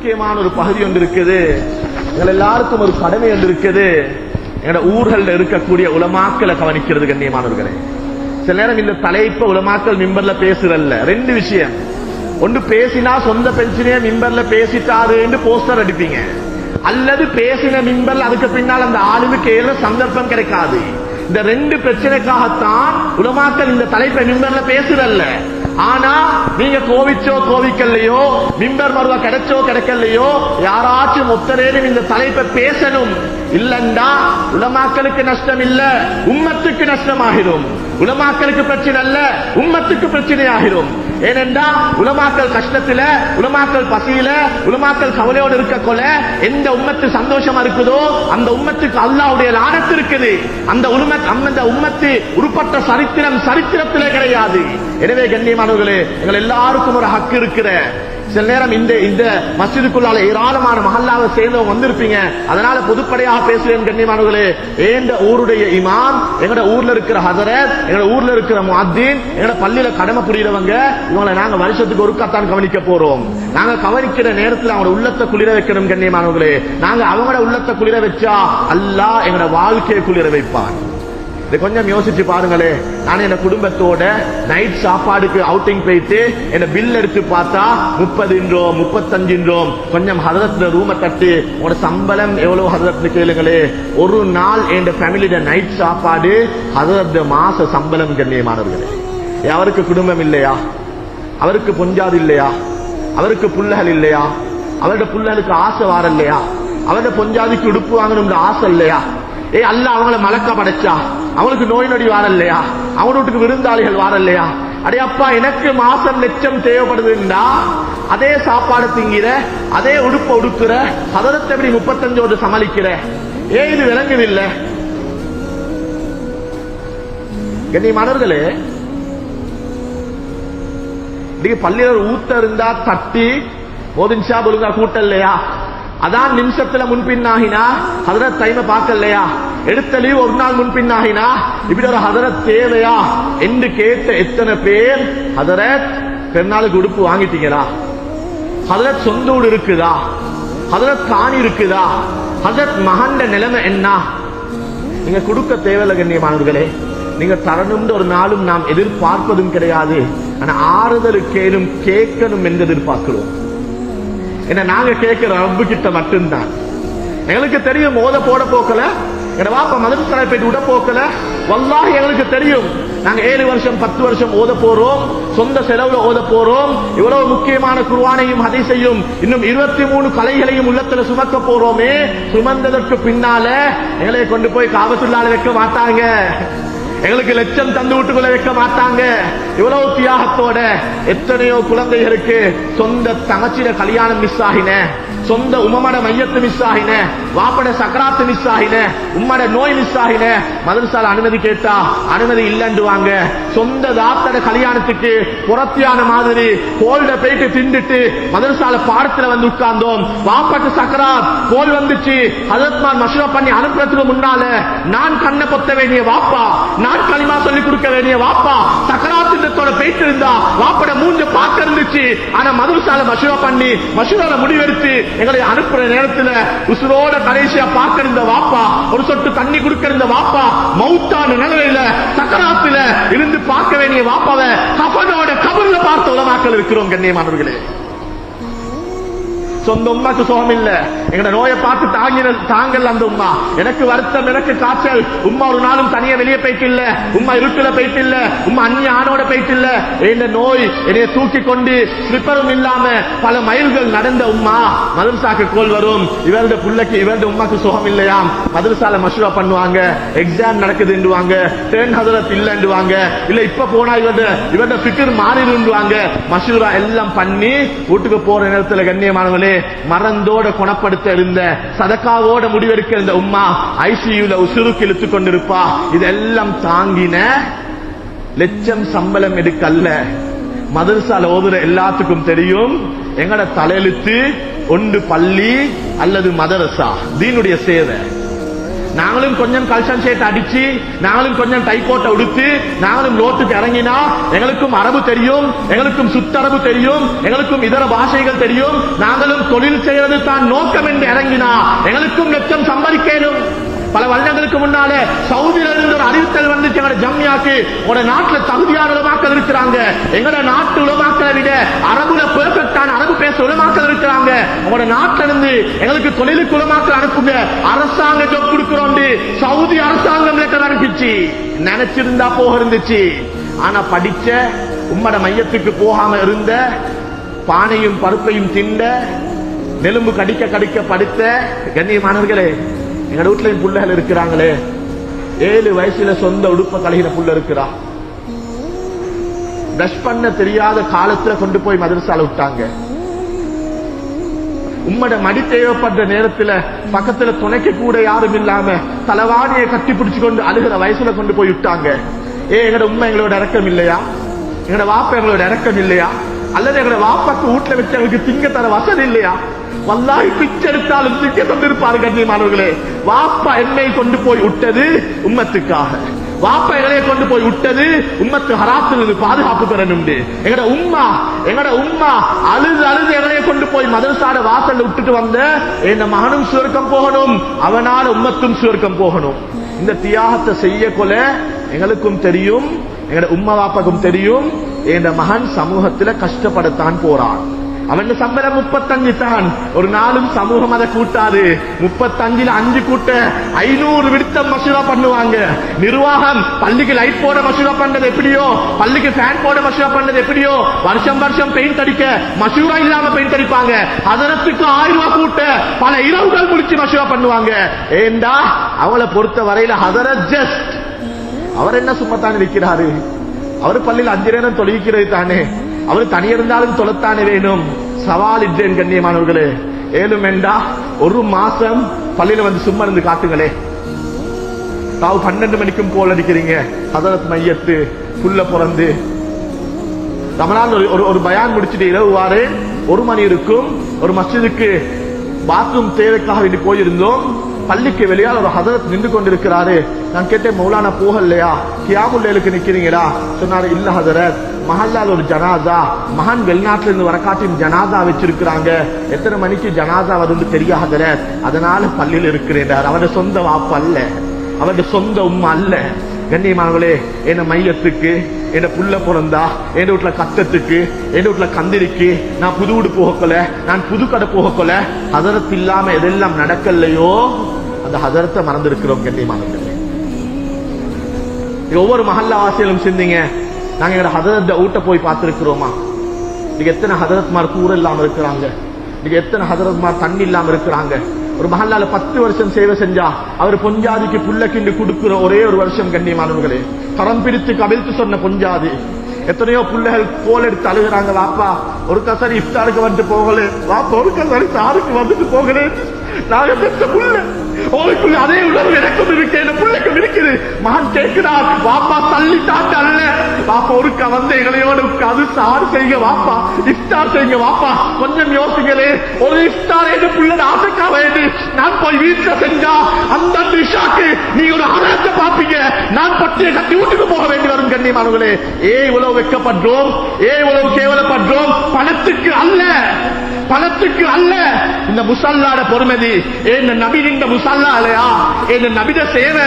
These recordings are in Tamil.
முக்கியமான ஒரு பகுதி ஒன்று இருக்குது. எங்கள் எல்லாருக்கும் ஒரு கடமை ஒன்று இருக்குது. எங்களோட ஊர்கள்ல இருக்கக்கூடிய உலமாக்களை கவனிக்கிறது கண்ணியமானவர்களே. சில நேரம் இந்த தலைப்ப உலமாக்கள் மிம்பர்ல பேசுறல்ல. ரெண்டு விஷயம். ஒன்று பேசினா சொந்த பென்ஷனே மிம்பர்ல பேசிட்டாருன்னு போஸ்டர் அடிப்பீங்க. அல்லது பேசின மிம்பர்ல அதுக்கு பின்னால் அந்த ஆளுக்கு ஏற சந்தர்ப்பம் கிடைக்காது. இந்த ரெண்டு பிரச்சனைக்காகத்தான் உலமாக்கள் இந்த தலைப்பை மிம்பர்ல பேசுறல்ல. ஆனா நீங்க கோவிச்சோ கோவிக்கலையோ மிம்பர் மருவா கிடைச்சோ கிடைக்கலையோ யாராச்சும் ஒத்தரேனும் இந்த தலைப்பை பேசணும். இல்லண்டா உலமாக்களுக்கு நஷ்டம் இல்ல உம்மத்துக்கு நஷ்டமாகிடும். உலமாக்களுக்கு பிரச்சனை அல்ல உம்மத்துக்கு பிரச்சனை ஆகிடும் ஏனென்றா உலமாக்கள் கஷ்டத்துல உலமாக்கள் பசியில உலமாக்கள் கவலையோடு இருக்க கொல எந்த உம்மத்து சந்தோஷமா இருக்குதோ அந்த உம்மத்துக்கு அல்லாவுடைய லானத்து இருக்குது. அந்த உலம அந்த உம்மத்து உருப்பட்ட சரித்திரம் சரித்திரத்திலே கிடையாது. எனவே கண்ணியமானவர்களே எங்கள் எல்லாருக்கும் ஒரு ஹக்கு இருக்கிற சில நேரம் இந்த இந்த மசிதுக்குள்ளால ஏராளமான மஹல்லாவை சேர்ந்தவங்க வந்திருப்பீங்க. அதனால பொதுப்படையாக பேசுவேன் கண்ணியமானவர்களே. ஏண்ட ஊருடைய இமாம் எங்கட ஊர்ல இருக்கிற ஹசரத் எங்கட ஊர்ல இருக்கிற முஹத்தீன் எங்கட பள்ளியில கடமை புரியறவங்க இவங்களை நாங்க வருஷத்துக்கு ஒருக்காத்தான் கவனிக்க போறோம். நாங்க கவனிக்கிற நேரத்தில் அவங்க உள்ளத்தை குளிர வைக்கணும் கண்ணியமானவர்களே. நாங்க அவங்களோட உள்ளத்தை குளிர வச்சா அல்லாஹ் எங்கட வாழ்க்கையை குளிர வைப்பான். இதை கொஞ்சம் யோசிச்சு பாருங்களே. நான் என் குடும்பத்தோட நைட் சாப்பாடுக்கு அவுட்டிங் போயிட்டு என்ன பில் எடுத்து பார்த்தா முப்பதுன்றோம் முப்பத்தஞ்சுன்றோம் கொஞ்சம் ஹதரத்ல ரூமை கட்டி உங்களோட சம்பளம் எவ்வளவு ஹதரத்னு கேளுங்களே. ஒரு நாள் என் ஃபேமிலியோட நைட் சாப்பாடு ஹதரத் மாச சம்பளம் கண்ணியமானவர்களே. அவருக்கு குடும்பம் இல்லையா? அவருக்கு பொஞ்சாது இல்லையா? அவருக்கு புள்ளகள் இல்லையா? அவருடைய புள்ளகளுக்கு ஆசை வார இல்லையா? அவருடைய பொஞ்சாதிக்கு உடுப்பு வாங்கணும்னு ஆசை இல்லையா? ஏய் அல்ல அவங்கள மலக்க படைச்சா? அவங்களுக்கு நோய் நொடி வாரல்லையா? இல்லையா வீட்டுக்கு விருந்தாளிகள் வாரல்லையா? அடே அப்பா எனக்கு மாசம் லட்சம் தேவைப்படுதுன்னா அதே சாப்பாடு திங்கிற அதே உடுப்ப உடுக்குற சதரத்தை எப்படி முப்பத்தஞ்சோடு சமாளிக்கிற? ஏ இது விளங்குதில்லை. கண்ணியமானவர்களே இன்னைக்கு பள்ளியில ஊத்த இருந்தா தட்டி போதின்ஷா ஒழுங்கா இல்லையா அதான் நிமிஷத்துல முன்பின்னாகினா ஹதரத் டைம பார்க்கலையா? எடுத்த லீவ் ஒரு நாள் முன்பின்னாகினா இப்படி ஒரு ஹதரத் தேவையா? என்று கேட்ட எத்தனை பேர் ஹதரத் பெருநாளுக்கு உடுப்பு வாங்கிட்டீங்களா? ஹதரத் சொந்த ஊடு இருக்குதா? ஹதரத் காணி இருக்குதா? ஹதரத் மகண்ட நிலைமை என்ன? நீங்க கொடுக்க தேவையில்லை கண்ணியமானவர்களே. நீங்க தரணும்னு ஒரு நாளும் நாம் எதிர்பார்ப்பதும் கிடையாது. ஆனா ஆறுதலுக்கேனும் கேட்கணும் என்று எதிர்பார்க்கிறோம். என்ன நாங்க கேட்கிற ரப்பு கிட்ட மட்டும்தான். எங்களுக்கு தெரியும் ஓத போட போக்கல. எங்க வாப்பா மதுரை போயிட்டு விட போக்கல. வல்லாஹி எங்களுக்கு தெரியும். நாங்க ஏழு வருஷம் பத்து வருஷம் ஓத போறோம். சொந்த செலவுல ஓத போறோம். இவ்வளவு முக்கியமான குர்வானையும் ஹதீஸையும் இன்னும் இருபத்தி மூணு கலைகளையும் உள்ளத்துல சுமக்க போறோமே. சுமந்ததற்கு பின்னால எங்களை கொண்டு போய் காவத்துள்ளால வைக்க மாட்டாங்க. எங்களுக்கு லட்சம் தந்து வீட்டுக்குள்ள வைக்க மாட்டாங்க. இவ்வளவு தியாகத்தோட எத்தனையோ குழந்தைகளுக்கு சொந்த தங்கச்சிட கல்யாணம் மிஸ் ஆகின. சொந்த உமமட மையத்து மிஸ் ஆகின. வாப்பட சக்கராத்து மிஸ் ஆகின. உம்மட நோய் மிஸ் ஆகின. மதரசால அனுமதி கேட்டா அனுமதி இல்லைன்றுவாங்க சொந்த தாத்தட கல்யாணத்துக்கு புறத்தியான மாதிரி கோல்ட போயிட்டு திண்டுட்டு மதரசால பாடத்துல வந்து உட்கார்ந்தோம். வாப்பட்டு சக்கராத் கோல் வந்துச்சு. ஹதரத்மான் மஷூரா பண்ணி அனுப்புறதுக்கு முன்னால நான் கண்ணை பொத்த வேண்டிய வாப்பா நான் களிமா சொல்லி கொடுக்க வேண்டிய வாப்பா சக்கராத்திரத்தோட போயிட்டு இருந்தா வாப்பட மூஞ்ச பார்க்க இருந்துச்சு ஆனா மதுரசால மசூரா பண்ணி மசூரால முடிவெடுத்து எங்களை அனுப்புற நேரத்துல உசுரோட கடைசியா பார்க்க இருந்த வாப்பா ஒரு சொட்டு தண்ணி கொடுக்க இருந்த வாப்பா மௌத்தான நிலையில சக்கராத்துல இருந்து பார்க்க வேண்டிய வாப்பாவை கபனோட கபர்ல பார்த்த உலமாக்கள் இருக்கிறோம் கண்ணியமானவர்களே. சொந்த உமாக்கு சுகம் இல்ல எங்கட நோயை பார்த்து தாங்கின தாங்கல் அந்த உமா எனக்கு வருத்தம் எனக்கு காய்ச்சல். உமா ஒரு நாளும் தனியா வெளியே போயிட்டு இல்ல உமா இருட்டுல போயிட்டு இல்ல உமா அந்நிய ஆணோட போயிட்டு இல்ல இந்த நோய் என்னைய தூக்கி கொண்டு ஸ்லிப்பரும் இல்லாம பல மைல்கள் நடந்த உமா மதுரசாக்கு கோல் வரும். இவருடைய புள்ளைக்கு இவருடைய உமாக்கு சுகம் இல்லையாம் மதுரசால மஷூரா பண்ணுவாங்க. எக்ஸாம் நடக்குதுன்றுவாங்க டேர்ன் ஹதரத் இல்லைன்றுவாங்க இல்ல இப்ப போனா இவருடைய இவருடைய ஃபிக்கர் மாறிடுவாங்க மஷூரா எல்லாம் பண்ணி வீட்டுக்கு போற நேரத்துல மறந்தோட குணப்படுத்த இருந்த சதக்காவோட முடிவெடுக்க இருந்த உம்மா ஐசியூல உசுருக்கு இழுத்து கொண்டிருப்பா. இதெல்லாம் தாங்கின லட்சம் சம்பளம் எடுக்கல்ல. மதரசால ஓதுற எல்லாத்துக்கும் தெரியும். எங்கட தலையெழுத்து ஒன்று பள்ளி அல்லது மதரசா. தீனுடைய சேவை. நாங்களும் கொஞ்சம் கல்சன் ஷேட் அடிச்சு நாங்களும் கொஞ்சம் டைப்போட்டை உடுத்து நாங்களும் லோத்துக்கு இறங்கினா எங்களுக்கும் அரபு தெரியும் எங்களுக்கும் சுத்தரபு தெரியும் எங்களுக்கும் இதர பாஷைகள் தெரியும். நாங்களும் தொழில் செய்யறது தான் நோக்கம் என்று இறங்கினா எங்களுக்கும் லட்சம் சம்பாதிக்கணும். பல வருடங்களுக்கு முன்னாலே சவுதியில இருந்து ஒரு அறிவித்தல் வந்துச்சு எங்களோட ஜம்யாக்கு உங்களோட நாட்டுல தகுதியான உலமாக்கள் இருக்கிறாங்க. எங்களோட நாட்டு உலமாக்களை விட அரபுல பெர்ஃபெக்டான பேச உலமாக்கள் இருக்கிறாங்க. உங்களோட நாட்டில இருந்து எங்களுக்கு தொழிலுக்கு உலமாக்கள் அனுப்புங்க. அரசாங்க ஜோப் கொடுக்கிறோம் சவுதி அரசாங்கம் லெட்டர் அனுப்பிச்சு. நினைச்சிருந்தா போக இருந்துச்சு. ஆனா படிச்ச உம்மட மையத்துக்கு போகாம இருந்த பானையும் பருப்பையும் திண்ட நெலும்பு கடிக்க கடிக்க படுத்த கண்ணியமானவர்களே எங்க வீட்டுல என் புள்ளைகள் இருக்கிறாங்களே. ஏழு வயசுல சொந்த உடுப்ப கழுகின புள்ள இருக்கிறா. பிரஷ் பண்ண தெரியாத காலத்துல கொண்டு போய் மதரசால விட்டாங்க. உம்மட மடி தேவைப்படுற நேரத்துல பக்கத்துல துணைக்க கூட யாரும் இல்லாம தலவாணியை கட்டி பிடிச்சு கொண்டு அழுகிற வயசுல கொண்டு போய் விட்டாங்க. ஏ எங்கட உண்மை எங்களோட இறக்கம் இல்லையா? எங்கட வாப்ப எங்களோட இறக்கம் இல்லையா? அல்லது எங்களோட வாப்பாக்கு வீட்டுல வச்சு எங்களுக்கு திங்க தர வசதி இல்லையா? வல்லாய் பிச்சை எடுத்தாலும் திங்க தந்திருப்பாரு கண்ணியமானவர்களே. வாப்பா என்னை கொண்டு போய் விட்டது உம்மத்துக்காக. வாப்ப எங்களைய கொண்டு போய் விட்டது உம்மத்து ஹராத்தில் பாதுகாப்பு பெறணும் எங்கட உம்மா எங்கட உம்மா அழுது அழுது எங்களைய கொண்டு போய் மதரசாட வாசல்ல விட்டுட்டு வந்த என் மகனும் சுவர்க்கம் போகணும் அவனால உம்மத்தும் சுவர்க்கம் போகணும். இந்த தியாகத்தை செய்ய கொல எங்களுக்கும் தெரியும் எங்கட உம்மா வாப்பாக்கும் தெரியும் என் மகன் சமூகத்துல கஷ்டப்படத்தான் போறான். அவன் சம்பளம் முப்பத்தஞ்சு தான் ஒரு நாளும் சமூகம் அதை கூட்டாது முப்பத்தஞ்சுல அஞ்சு கூட்ட ஐநூறு விடுத்தம் மசூரா பண்ணுவாங்க நிர்வாகம் பள்ளிக்கு லைட் போட மசூரா பண்றது எப்படியோ பள்ளிக்கு ஃபேன் போட மசூரா பண்றது எப்படியோ வருஷம் வருஷம் பெயிண்ட் அடிக்க மசூரா இல்லாம பெயிண்ட் அடிப்பாங்க அதனத்துக்கு ஆயிரம் ரூபாய் கூட்ட பல இரவுகள் முடிச்சு மசூரா பண்ணுவாங்க ஏண்டா அவளை பொறுத்த வரையில ஹதரத் ஜஸ்ட் அவர் என்ன சும்மா தானே இருக்கிறாரு அவர் பள்ளியில் அஞ்சு நேரம் தொழிக்கிறது தானே அவர் தனியிருந்தாலும் தொலைத்தானே வேணும் சவால் இட்டேன் கண்ணியமானவர்களே. ஏழும் வேண்டா ஒரு மாசம் பள்ளியில வந்து சும்மா இருந்து காட்டுங்களே. தாவு பன்னெண்டு மணிக்கும் போல் அடிக்கிறீங்க. ஹதரத் மையத்து புள்ள பிறந்து. ரமலான் ஒரு ஒரு- ஒரு பயான் முடிச்சுட்டு இரவு வாரு ஒரு மணி இருக்கும். ஒரு மஸ்ஜிதுக்கு பாத்ரூம் தேவைக்காக வேண்டி போயிருந்தோம். பள்ளிக்கு வெளியால் ஒரு ஹதரத் நின்று கொண்டிருக்கிறாரு. நான் கேட்டேன் மௌலானா போகலையா? கியாமுல்லேலுக்கு நிக்கிறீங்களா? சொன்னாரு இல்ல ஹதரத். மஹல்லால் ஒரு ஜனாதா. மகன் வெளிநாட்டுல இருந்து வரக்காட்டியும் ஜனாதா வச்சிருக்கிறாங்க. எத்தனை மணிக்கு ஜனாதா வரும்னு தெரியாது அதனால பள்ளியில் இருக்கிறேன் அவருடைய சொந்த வாப்பு அல்ல. அவருடைய சொந்த உம்மா அல்ல. கண்ணியமானவளே என்ன மையத்துக்கு என்ன புள்ள பிறந்தா என் வீட்டுல கத்தத்துக்கு என் வீட்டுல கந்திரிக்கு நான் புது வீடு போகக்கொல நான் புது கடை போகக்கொல ஹதரத் இல்லாம எதெல்லாம் நடக்கலையோ அந்த ஹதரத்தை மறந்திருக்கிறோம் கண்ணியமானவர்களே ஒவ்வொரு மஹல்லா ஆசையிலும் சிந்திங்க. நாங்க எங்க ஹதரத்தை ஊட்ட போய் பார்த்திருக்கிறோமா? இன்னைக்கு எத்தனை ஹதரத்மார் கூற இல்லாம இருக்கிறாங்க? இன்னைக்கு எத்தனை ஹதரத்மார் தண்ணி இல்லாம இருக்கிறாங்க? ஒரு மஹல்லால பத்து வருஷம் சேவை செஞ்சா அவர் பொஞ்சாதிக்கு புள்ள கிண்டு கொடுக்கிற ஒரே ஒரு வருஷம் கண்ணியமானவர்களே கரம் பிடித்து கவிழ்த்து சொன்ன பொஞ்சாதி எத்தனையோ பிள்ளைகள் கோல் எடுத்து அழுகுறாங்க வாப்பா ஒரு கசரி இஃப்தாருக்கு வந்துட்டு போகல. வாப்பா ஒரு கசரி சாருக்கு வந்துட்டு போகல. நாங்க பெற்ற புள்ள உங்களுக்குள்ள அதே உணர்வு எனக்கும் இருக்கு என் பிள்ளைக்கும் இருக்குது மகன் கேட்கிறார் வாப்பா தள்ளி தாட்டு அல்ல. வாப்பா ஒரு வந்து எங்களையோட உட்காந்து சார் செய்யுங்க வாப்பா. இஃப்தார் செய்யுங்க வாப்பா. கொஞ்சம் யோசிக்கலே ஒரு இஃப்தார் என்று பிள்ளை ஆசைக்கா வேண்டு நான் போய் வீட்டுல செஞ்சா அந்த நிஷாக்கு நீ ஒரு அறத்தை பாப்பீங்க நான் பட்டிய கட்டி வீட்டுக்கு போக வேண்டி வரும் கண்ணியமானவர்களே ஏ இவ்வளவு வெக்கப்படுறோம் ஏ இவ்வளவு கேவலப்படுறோம். பணத்துக்கு அல்ல. பணத்துக்கு அல்ல. இந்த முசல்லாட பொறுமதி என்ன நபி இந்த முசல்லா இல்லையா இந்த நபித சேவை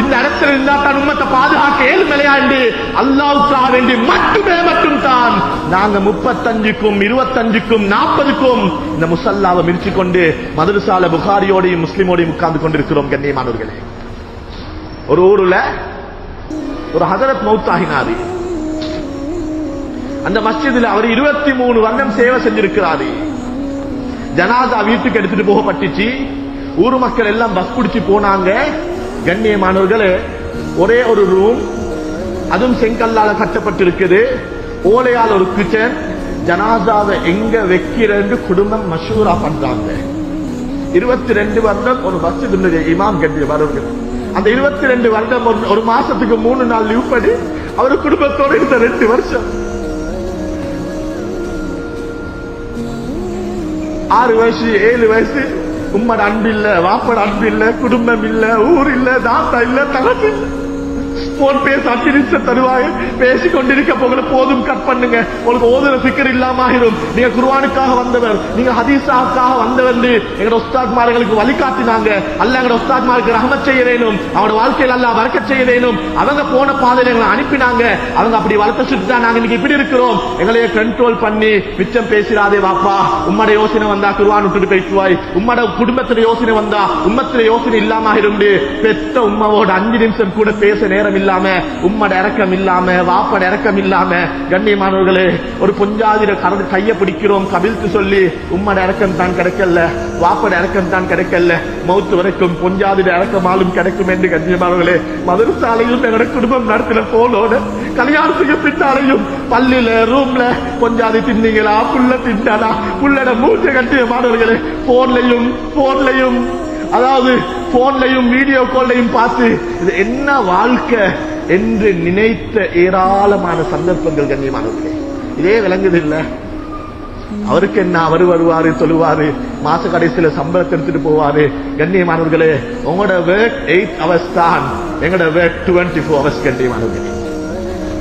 இந்த இடத்துல இருந்தா தான் உம்மத்தை பாதுகாக்க ஏழு இல்லையா என்று அல்லாவுக்காக வேண்டி மட்டுமே மட்டும் தான். நாங்க முப்பத்தஞ்சுக்கும் இருபத்தஞ்சுக்கும் நாற்பதுக்கும் இந்த முசல்லாவை மிரிச்சு கொண்டு மதுரசால புகாரியோடையும் முஸ்லிமோடையும் உட்கார்ந்து கொண்டிருக்கிறோம் கண்ணியமானவர்களே. ஒரு ஊருல ஒரு ஹதரத் மௌத்தாகினாரு. அந்த மஸ்ஜிதில் அவர் இருபத்தி மூணு வருடம் சேவை செஞ்சிருக்கிறாரு. ஜனாதா வீட்டுக்கு எடுத்துட்டு போகப்பட்டுச்சு ஊர் மக்கள் எல்லாம் பஸ் பிடிச்சி போனாங்க. கண்ணியமானவர்களே ஒரே ஒரு ரூம் அதுவும் செங்கல்லால கட்டப்பட்டிருக்குது. ஓலையால் ஒரு கிச்சன். ஜனாதாவை எங்க வைக்கிறேன்னு குடும்பம் மஷூரா பண்றாங்க. இருபத்தி ரெண்டு வருடம் ஒரு மஸ்ஜிதுடைய இமாம் கட்டி வருவது அந்த இருபத்தி ரெண்டு வருடம் ஒரு- ஒரு மாசத்துக்கு மூணு நாள் லீவ் படி அவர் குடும்பத்தோட இருந்த ரெண்டு வருஷம். ஆறு வயசு ஏழு வயசு. உம்மட அன்பு இல்ல வாப்பட அன்பு இல்ல குடும்பம் இல்ல ஊர் இல்ல தாத்தா இல்ல தகப்பு இல்லை. போன் பேச அஞ்சு நிமிஷம் தருவாய் பேசி கொண்டிருக்க போகல போதும் கட் பண்ணுங்க. உங்களுக்கு ஓதுற சிக்கர் இல்லாம ஆயிரும் நீங்க குருவானுக்காக வந்தவர் நீங்க ஹதீஸாக்காக வந்தவர் எங்க உஸ்தாத்மார்களுக்கு வழிகாட்டினாங்க. அல்ல எங்க உஸ்தாத்மாருக்கு ரஹமத் செய்ய வேணும். அவனோட வாழ்க்கையில் அல்ல வறக்க செய்ய வேணும். அவங்க போன பாதையில் எங்களை அனுப்பினாங்க. அவங்க அப்படி வளர்த்த சுட்டு தான் நாங்க இன்னைக்கு இப்படி இருக்கிறோம். எங்களைய கண்ட்ரோல் பண்ணி மிச்சம் பேசிடாதே வாப்பா உம்மட யோசனை வந்தா குருவான் விட்டுட்டு பேசுவாய் உம்மட குடும்பத்துல யோசனை வந்தா உம்மத்துல யோசனை இல்லாம ஆயிரும் பெத்த உம்மாவோட அஞ்சு நிமிஷம் கூட பேச நேரம் இல்லாம உம்மட இறக்கம் இல்லாம வாப்பட இறக்கம் இல்லாம கண்ணியமானவர்களே ஒரு பொஞ்சாதிர கரடு கைய பிடிக்கிறோம் கபில்த்து சொல்லி உம்மட இறக்கம் தான் கிடைக்கல வாப்பட இறக்கம் தான் கிடைக்கல மௌத்து வரைக்கும் பொஞ்சாதிர இறக்கமாலும் கிடைக்கும் என்று கண்ணியமானவர்களே மதுரசாலையும் எங்களோட குடும்பம் நடத்தின போலோட கல்யாணத்துக்கு பின்னாலையும் பள்ளியில ரூம்ல பொஞ்சாதி தின்னீங்களா புள்ள தின்னாடா புள்ளட கட்டிய மாணவர்களே போன்லையும் போன்லையும் அதாவது போன்லையும் வீடியோ கால்லையும் பார்த்து இது என்ன வாழ்க்கை என்று நினைத்த ஏராளமான சந்தர்ப்பங்கள் கண்ணியமானவர்களே. இதே விளங்குது இல்ல? அவருக்கு என்ன அவர் வருவாரு சொல்லுவாரு மாச கடைசியில சம்பளத்தை எடுத்துட்டு போவாரு? கண்ணியமானவர்களே உங்களோட வேர்க் எயிட் ஹவர்ஸ் தான். எங்களோட வேர்க் டுவெண்ட்டி ஃபோர் அவர்ஸ் கண்ணியமானவர்களே.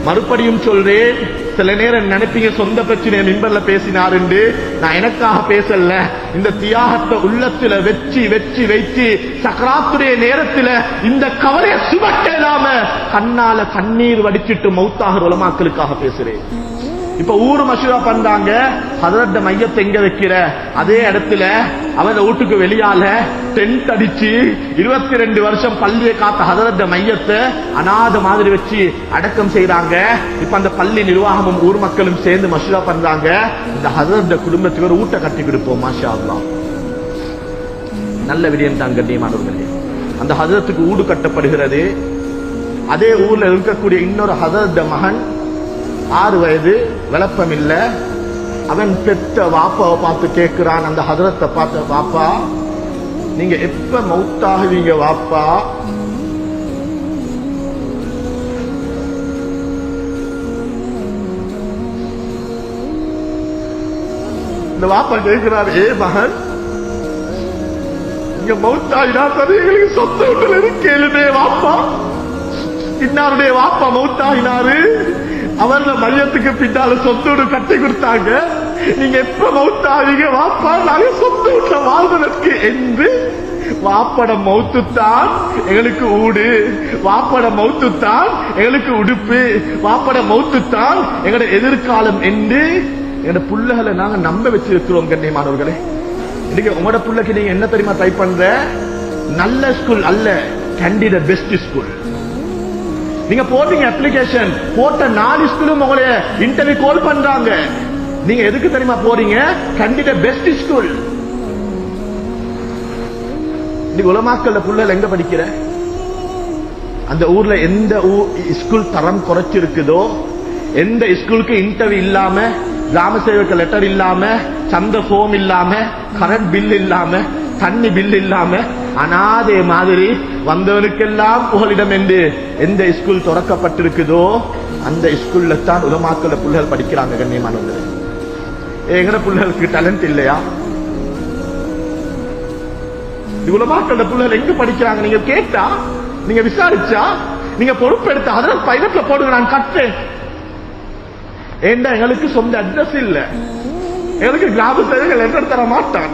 மறுபடியும் சொல்றேன் சில நேரம் நினைப்பீங்க சொந்த பிரச்சனையை மிம்பர்ல பேசினாரு என்று. நான் எனக்காக பேசல. இந்த தியாகத்தை உள்ளத்துல வெச்சு வெச்சு வைச்சு சக்கராத்துடைய நேரத்துல இந்த கவலையை இல்லாம கண்ணால கண்ணீர் வடிச்சிட்டு மௌத்தாகிற உலமாக்களுக்காக பேசுறேன். இப்ப ஊர் மசூரா பண்றாங்க. ஹதரத்த மையத்தை எங்க வைக்கிற? அதே இடத்துல அவன் வீட்டுக்கு வெளியால டென்ட் அடிச்சு இருபத்தி ரெண்டு வருஷம் பள்ளியை காத்த ஹதரத்த மையத்தை அநாத மாதிரி வச்சு அடக்கம் செய்யறாங்க இப்ப அந்த பள்ளி நிர்வாகமும் ஊர் மக்களும் சேர்ந்து மசூரா பண்றாங்க. இந்த ஹதரத்த குடும்பத்துக்கு ஒரு ஊட்ட கட்டி கொடுப்போம் மாஷா நல்ல விடயம் தான் கண்ணியமானவர்களே. அந்த ஹதரத்துக்கு ஊடு கட்டப்படுகிறது. அதே ஊர்ல இருக்கக்கூடிய இன்னொரு ஹதரத்த மகன் ஆறு வயது விளப்பம் இல்லை அவன் பெத்த வாப்பாவை பார்த்து கேட்கிறான். அந்த ஹதரத்தை பார்த்து வாப்பா நீங்க எப்ப மௌத்தாகுவீங்க வாப்பா? இந்த வாப்பா கேட்கிறார் ஏ மகன் இங்க மௌத்தாயினா சரி எங்களுக்கு சொந்த வீட்டுல இருக்கேளுமே வாப்பா இன்னாருடைய வாப்பா மௌத்தாயினாரு? அவர்ல மையத்துக்கு பின்னால சொத்தோடு கட்டி கொடுத்தாங்க. நீங்க எப்ப மௌத்தாவீங்க வாப்பா நாங்க சொத்து வீட்டுல வாழ்வதற்கு என்று. வாப்பட மௌத்து தான் எங்களுக்கு ஊடு. வாப்பட மௌத்து தான் எங்களுக்கு உடுப்பு. வாப்பட மௌத்து தான் எங்களோட எதிர்காலம் என்று. எங்களோட புள்ளைகளை நாங்க நம்ப வச்சிருக்கிறோம் கண்ணியமானவர்களே இன்னைக்கு உங்களோட பிள்ளைக்கு நீங்க என்ன தெரியுமா ட்ரை பண்ற? நல்ல ஸ்கூல் அல்ல கண்டிட பெஸ்ட் ஸ்கூல் நீங்க போட்டீங்க அப்ளிகேஷன் போட்ட நாலு ஸ்கூலும் உங்களை இன்டர்வியூ கால் பண்றாங்க. நீங்க எதுக்கு தெரியுமா போறீங்க? கண்டிப்பா பெஸ்ட் ஸ்கூல் இன்னைக்கு உலமாக்கல்ல புள்ளல் எங்க படிக்கிற? அந்த ஊர்ல எந்த ஸ்கூல் தரம் குறைச்சிருக்குதோ எந்த ஸ்கூலுக்கு இன்டர்வியூ இல்லாம கிராம சேவக லெட்டர் இல்லாம சந்த ஃபோம் இல்லாம கரண்ட் பில் இல்லாம தண்ணி பில் இல்லாம அனாதே மாதிரி வந்தவனுக்கெல்லாம் புகலிடம் என்று எந்த ஸ்கூல் திறக்கப்பட்டிருக்குதோ அந்த ஸ்கூல்ல தான் உலமாக்கல பிள்ளைகள் படிக்கிறாங்க கண்ணியமானவர்கள். எங்கட பிள்ளைகளுக்கு டேலண்ட் இல்லையா? உலமாக்கல பிள்ளைகள் எங்க படிக்கிறாங்க? நீங்க கேட்டா நீங்க விசாரிச்சா நீங்க பொறுப்பெடுத்து அதில் பைலட்ல போடுங்க நான் கட்டேன் ஏண்டா எங்களுக்கு சொந்த அட்ரஸ் இல்ல. எங்களுக்கு கிராம சேவைகள் லெட்டர் தர மாட்டான்?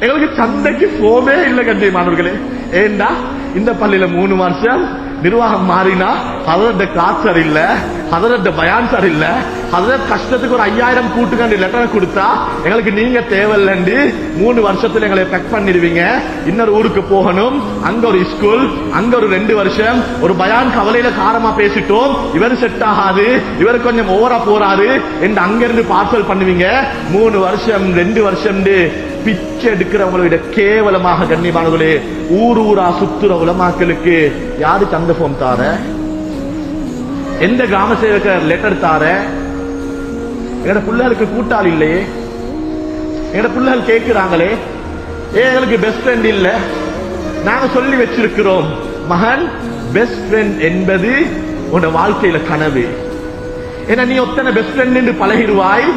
எங்களுக்கு சந்தைக்கு போவே இல்லை கண்ணியமானவர்களே ஏண்டா? இந்த பள்ளியில மூணு வருஷம் நிர்வாகம் மாறினா அதோட சார் இல்ல அதோட பயான் சார் இல்ல அதோட கஷ்டத்துக்கு ஒரு ஐயாயிரம் கூட்டுக்காண்டி லெட்டர் கொடுத்தா எங்களுக்கு நீங்க தேவையில்லண்டி. மூணு வருஷத்துல எங்களை பெக் பண்ணிடுவீங்க. இன்னொரு ஊருக்கு போகணும். அங்க ஒரு ஸ்கூல் அங்க ஒரு ரெண்டு வருஷம். ஒரு பயான் கவலையில காரமா பேசிட்டோம். இவர் செட் ஆகாது. இவர் கொஞ்சம் ஓவரா போறாரு. என்று அங்க இருந்து பார்சல் பண்ணுவீங்க. மூணு வருஷம் ரெண்டு வருஷம் பிச்சை எடுக்கிறவங்களோட கேவலமாக கண்ணியமானவர்களே ஊர் ஊரா சுத்துற உலமாக்களுக்கு யாரு சந்த போம் தார? எந்த கிராம சேவகர் லெட்டர் தார? எங்கட பிள்ளைகளுக்கு கூட்டாள் இல்லையே? எங்கட பிள்ளைகள் கேட்கிறாங்களே? ஏ எங்களுக்கு பெஸ்ட் ஃப்ரெண்ட் இல்ல. நாங்க சொல்லி வச்சிருக்கிறோம். மகன் பெஸ்ட் ஃப்ரெண்ட் என்பது உன்னோட வாழ்க்கையில கனவு. ஏன்னா நீ ஒத்தனை பெஸ்ட் ஃப்ரெண்ட் என்று பழகிடுவாய்.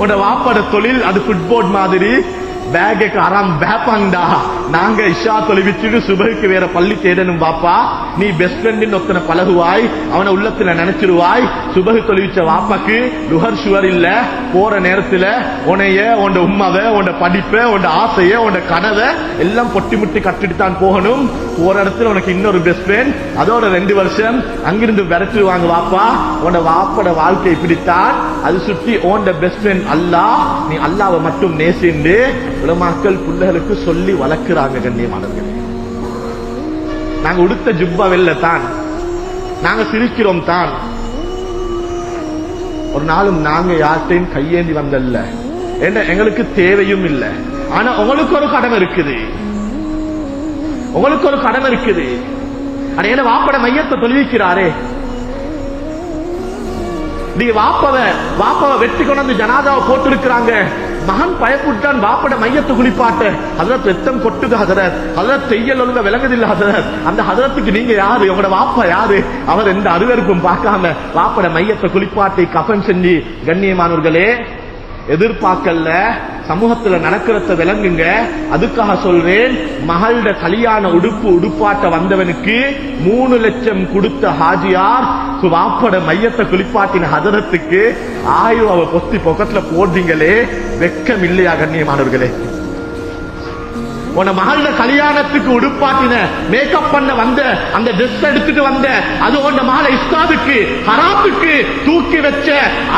உன்னோட வாப்பாட தொழில் அது ஃபுட்போர்ட் மாதிரி. වැඩට අරම් බෑපන්දා. நாங்க இஷா தொலைவிச்சுட்டு சுபகுக்கு வேற பள்ளி தேடணும் பாப்பா நீ பெஸ்ட் ஃப்ரெண்டின் ஒத்தனை பழகுவாய் அவனை உள்ளத்துல நினைச்சிருவாய். சுபகு தொலைவிச்ச வாப்பாக்கு லுகர் சுவர் இல்ல. போற நேரத்துல உனைய உண்ட உம்மாவை உண்ட படிப்பை உண்ட ஆசைய உண்ட கனவை எல்லாம் பொட்டி முட்டி கட்டிட்டு தான் போகணும். போற இடத்துல உனக்கு இன்னொரு பெஸ்ட் ஃப்ரெண்ட் அதோட ரெண்டு வருஷம் அங்கிருந்து விரட்டுவாங்க வாப்பா. உன்னோட வாப்போட வாழ்க்கை இப்படித்தான் அது சுற்றி ஓண்ட பெஸ்ட் ஃப்ரெண்ட் அல்லாஹ். நீ அல்லாவை மட்டும் நேசிண்டு. உலமாக்கள் பிள்ளைகளுக்கு சொல்லி வளர்க்கிறாங்க கண்ணியமானவர்களே நாங்க உடுத்த ஜுப்பா வெல்ல தான். நாங்க சிரிக்கிறோம் தான். ஒரு நாளும் நாங்க யார்கிட்டையும் கையேந்தி வந்தல்ல. என்ன எங்களுக்கு தேவையும் இல்லை. ஆனா உங்களுக்கு ஒரு கடமை இருக்குது. உங்களுக்கு ஒரு கடமை இருக்குது. ஆனா என்ன வாப்பட மையத்தை தொழுவிக்கிறாரே. நீங்க வாப்பவ வாப்பவ வெட்டி கொண்டு ஜனாதாவை போட்டு இருக்கிறாங்க மகன் பயப்புட்டான் வாப்பட மையத்தை குளிப்பாட்ட. ஹதரத் ரத்தம் கொட்டுது ஹதரத். ஹதரத் செய்யல் ஒழுங்க விளங்குதில்ல ஹதரத். அந்த ஹதரத்துக்கு நீங்க யாரு? உங்களோட வாப்பா யாரு? அவர் எந்த அருவருப்பும் பார்க்காம வாப்பட மையத்தை குளிப்பாட்டி கஃன் செஞ்சு கண்ணியமானவர்களே எதிர்பார்க்கல சமூகத்துல நடக்கிறத விளங்குங்க. அதுக்காக சொல்றேன் மகளோட கல்யாண உடுப்பு உடுப்பாட்ட வந்தவனுக்கு மூணு லட்சம் கொடுத்த ஹாஜியார் வாப்பட மையத்தை குளிப்பாட்டின ஹதரத்துக்கு ஆயுள் அவ பொத்தி பொக்கத்துல போடுறீங்களே வெக்கம் இல்லையா கண்ணியமானவர்களே? உன மகள கல்யாணத்துக்கு உடுப்பாட்டின மேக்கப் பண்ண வந்த அந்த ட்ரெஸ் எடுத்துட்டு வந்த அது உன் மகளை இஸ்தாதுக்கு ஹராத்துக்கு தூக்கி வச்ச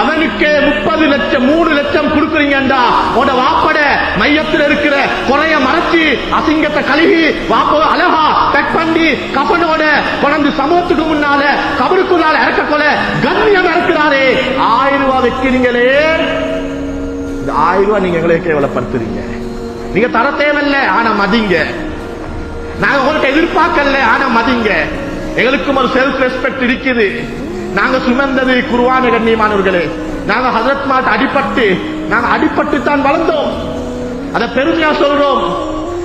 அவனுக்கே முப்பது லட்சம் மூணு லட்சம் கொடுக்குறீங்கடா உன வாப்பட மையத்தில் இருக்கிற குறைய மறைச்சு அசிங்கத்தை கழுகி வாப்ப அழகா பெக் பண்ணி கபனோட கொண்டு சமூகத்துக்கு முன்னால கபருக்குள்ளால இறக்க கொல கண்ணியம் இறக்குறாரே. ஆயிரம் ரூபாய் வைக்கிறீங்களே. இந்த ஆயிரம் ரூபாய் நீங்க எங்களை கேவலப்படுத்துறீங்க. நீங்க தர தேவையில்ல ஆனா மதிங்க. நாங்க உங்களுக்கு எதிர்பார்க்கல ஆனா மதிங்க. எங்களுக்கும் ஒரு செல்ஃப் ரெஸ்பெக்ட் இருக்குது. நாங்க சுமந்தது குருவான கண்ணியமானவர்களே. நாங்க ஹசரத் மாட் அடிபட்டு நாங்க அடிபட்டு தான் வளர்ந்தோம். அத பெருமையா சொல்றோம்.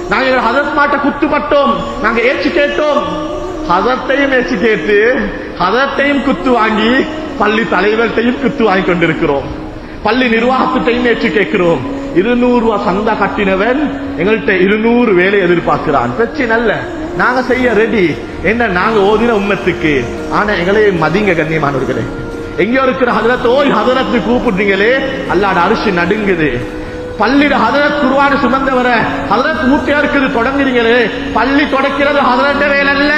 நாங்க எங்க ஹசரத் மாட்டை குத்துப்பட்டோம். நாங்க ஏச்சு கேட்டோம். ஹசரத்தையும் ஏச்சு கேட்டு ஹசரத்தையும் குத்து வாங்கி பள்ளி தலைவர்கிட்டையும் குத்து வாங்கி கொண்டிருக்கிறோம். பள்ளி நிர்வாகத்திட்டையும் ஏற்று கேட்கிறோம். இருநூறு ரூபா சந்தா கட்டினவன் எங்கள்கிட்ட இருநூறு வேலை எதிர்பார்க்கிறான். பிரச்சனை அல்ல. நாங்க செய்ய ரெடி என்ன நாங்க ஓதின உண்மத்துக்கு ஆனா எங்களை மதிங்க கண்ணியமானவர்களே. எங்கேயோ இருக்கிற ஹதரத் ஓய் ஹதரத்து கூப்பிடுறீங்களே. அல்லாட அரிசி நடுங்குது. பள்ளியில ஹதரத் குருவான சுமந்தவர ஹதரத் மூட்டையா இருக்குது தொடங்குறீங்களே. பள்ளி தொடக்கிறது ஹதரட்ட வேலை அல்ல.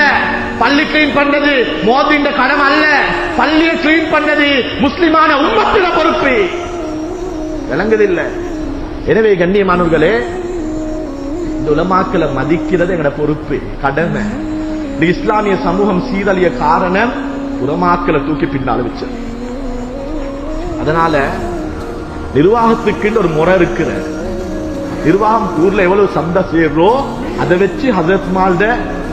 பள்ளி கிளீன் பண்றது மோதிண்ட கடமை அல்ல. பள்ளியை கிளீன் பண்ணது முஸ்லிமான உம்மத்தின பொறுப்பு. விளங்குதில்லை எனவே கண்ணியமானவர்களே இந்த உலமாக்களை மதிக்கிறது எங்கட பொறுப்பு கடமை. இந்த இஸ்லாமிய சமூகம் சீரழிய காரணம் உலமாக்களை தூக்கி பின்னால் வச்சது. அதனால நிர்வாகத்துக்கு ஒரு முறை இருக்கிற நிர்வாகம் ஊர்ல எவ்வளவு சந்தை சேர்றோ அதை வச்சு ஹசரத் மால்ட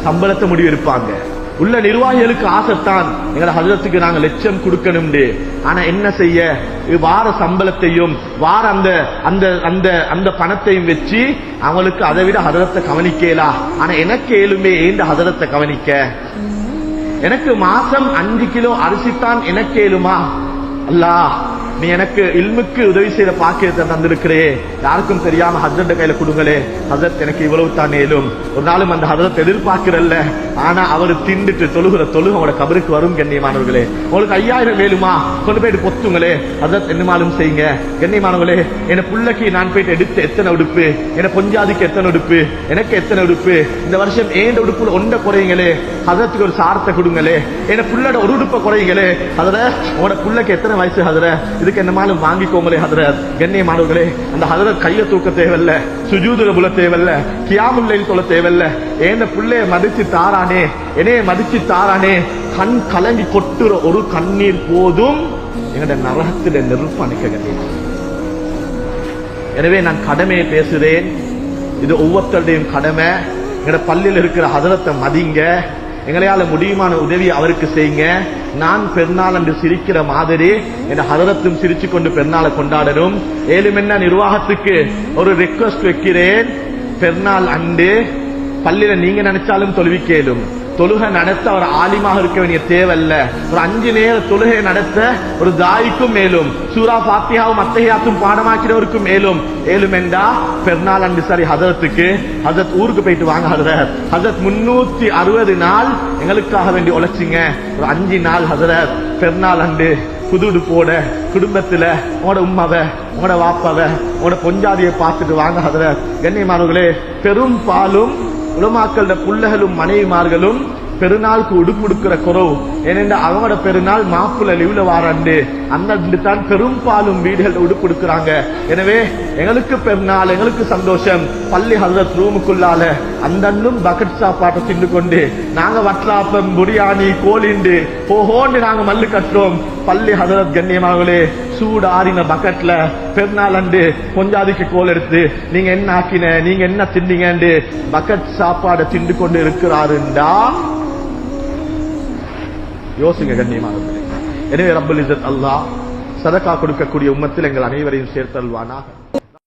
சம்பளத்தை முடிவு இருப்பாங்க உள்ள நிர்வாகிகளுக்கு ஆசைத்தான். எங்களை ஹசரத்துக்கு நாங்க லட்சம் கொடுக்கணும் ஆனா என்ன செய்ய? வார சம்பளத்தையும் வார அந்த அந்த அந்த அந்த பணத்தையும் வச்சு அவங்களுக்கு அதை விட ஹதரத்தை கவனிக்கலாம் ஆனா எனக்கு ஏழுமே ஏந்த ஹதரத்தை கவனிக்க. எனக்கு மாசம் அஞ்சு கிலோ அரிசித்தான் எனக்கு ஏழுமா? அல்லாஹ் நீ எனக்கு இல்முக்கு உதவி செய்த பாக்கியத்தை தந்திருக்கிறே. யாருக்கும் தெரியாம ஹசரத் கையில கொடுங்களே. ஹசரத் எனக்கு இவ்வளவு தான் ஏலும் ஒரு நாளும் அந்த ஹசரத் எதிர்பார்க்கிறல்ல. ஆனா அவர் திண்டுட்டு தொழுகிற தொழுக அவட கபருக்கு வரும் கண்ணியமானவர்களே. உங்களுக்கு ஐயாயிரம் வேலுமா? கொண்டு போயிட்டு பொத்துங்களே. ஹசரத் என்னமாலும் செய்யுங்க. கண்ணியமானவர்களே என் புள்ளைக்கு நான் போயிட்டு எடுத்து எத்தனை உடுப்பு? என் பொஞ்சாதிக்கு எத்தனை உடுப்பு? எனக்கு எத்தனை உடுப்பு? இந்த வருஷம் ஏண்ட உடுப்புல ஒன்றை குறையுங்களே? ஹசரத்துக்கு ஒரு சாரத்தை கொடுங்களே. என புள்ளட ஒரு உடுப்பை குறையுங்களே? அதுல உங்களோட புள்ளைக்கு எத்தனை வயசு ஹதர இதுக்கு என்னமாலும் வாங்கிக்கோங்களே ஹதரத். கண்ணியமானவர்களே அந்த ஹதரத் கையை தூக்க தேவையில்ல சுஜூதுல புல தேவையில்ல கியாமுல்லையில் சொல்ல தேவையில்ல. ஏந்த புள்ளைய மதிச்சு தாரானே என்னைய மதிச்சு தாரானே கண் கலங்கி கொட்டுற ஒரு கண்ணீர் போதும் என்னோட நரகத்தில நெருப்பு அணைக்க எனவே நான் கடமையை பேசுறேன் இது ஒவ்வொருத்தருடையும் கடமை. எங்கட பள்ளியில் இருக்கிற ஹதரத்தை மதிங்க. எங்களையால முடியுமான உதவி அவருக்கு செய்யுங்க. நான் பெருநாள் என்று சிரிக்கிற மாதிரி என் ஹதரத்தும் சிரிச்சு கொண்டு பெருநாளை கொண்டாடணும் ஏழுமென்ன நிர்வாகத்துக்கு? ஒரு ரெக்வஸ்ட் வைக்கிறேன். பெருநாள் அண்டு பள்ளியில நீங்க நினைச்சாலும் தொழுவிக்கேலும் தொழுகை நடத்த ஒரு ஆலிமாக இருக்க வேண்டிய தேவையில்ல. ஒரு அஞ்சு நேர தொழுகை நடத்த ஒரு தாய்க்கும் மேலும் சூரா பாத்தியாவும் அத்தகையாத்தும் பாடமாக்கிறவருக்கும் மேலும். ஏலும் என்றா பெருநாள் அன்பு சரி ஹதரத்துக்கு ஹசரத் ஊருக்கு போயிட்டு வாங்க ஹசரத் ஹசரத் முன்னூத்தி அறுபது நாள் எங்களுக்காக வேண்டி உழைச்சிங்க. ஒரு அஞ்சு நாள் ஹசரத் பெருநாள் அன்று புதுடு போட குடும்பத்துல உங்களோட உம்மாவ உங்களோட வாப்பாவை உங்களோட பொஞ்சாதியை பார்த்துட்டு வாங்க ஹதரத். கண்ணியமானவர்களே பெரும்பாலும் உலமாக்களோட புள்ளைகளும் மனைவிமார்களும் பெருநாளுக்கு உடுப்புடுக்கிற குறவு. ஏனென்றால் அவங்களோட பெருநாள் மாப்பிள்ள லீவ்ல வாரண்டு. அந்த தான் பெரும்பாலும் வீடுகள் உடுப்புடுக்கிறாங்க எனவே எங்களுக்கு பெருநாள் எங்களுக்கு சந்தோஷம். பள்ளி ஹல்ரத் ரூமுக்குள்ளால அந்தன்னும் பக்கெட் சாப்பாட்டை தின்னு கொண்டு நாங்க வட்லாப்பம் பிரியாணி கோழிண்டு போகோண்டு நாங்க மல்லு கட்டுறோம். பள்ளி ஹதரத் கண்ணியமாகவே சூடு ஆறின பக்கெட்ல பெருநாள் அண்டு கொஞ்சாதிக்கு கோல் எடுத்து நீங்க என்ன ஆக்கின? நீங்க என்ன தின்னீங்கன்னு பக்கெட் சாப்பாடை திண்டு கொண்டு இருக்கிறாருண்டா? யோசிங்க கண்ணியமாக எனவே ரப்பல் இசத் அல்லாஹ் சதக்கா கொடுக்கக்கூடிய உம்மத்தில் எங்கள் அனைவரையும் சேர்த்தல்வானாக.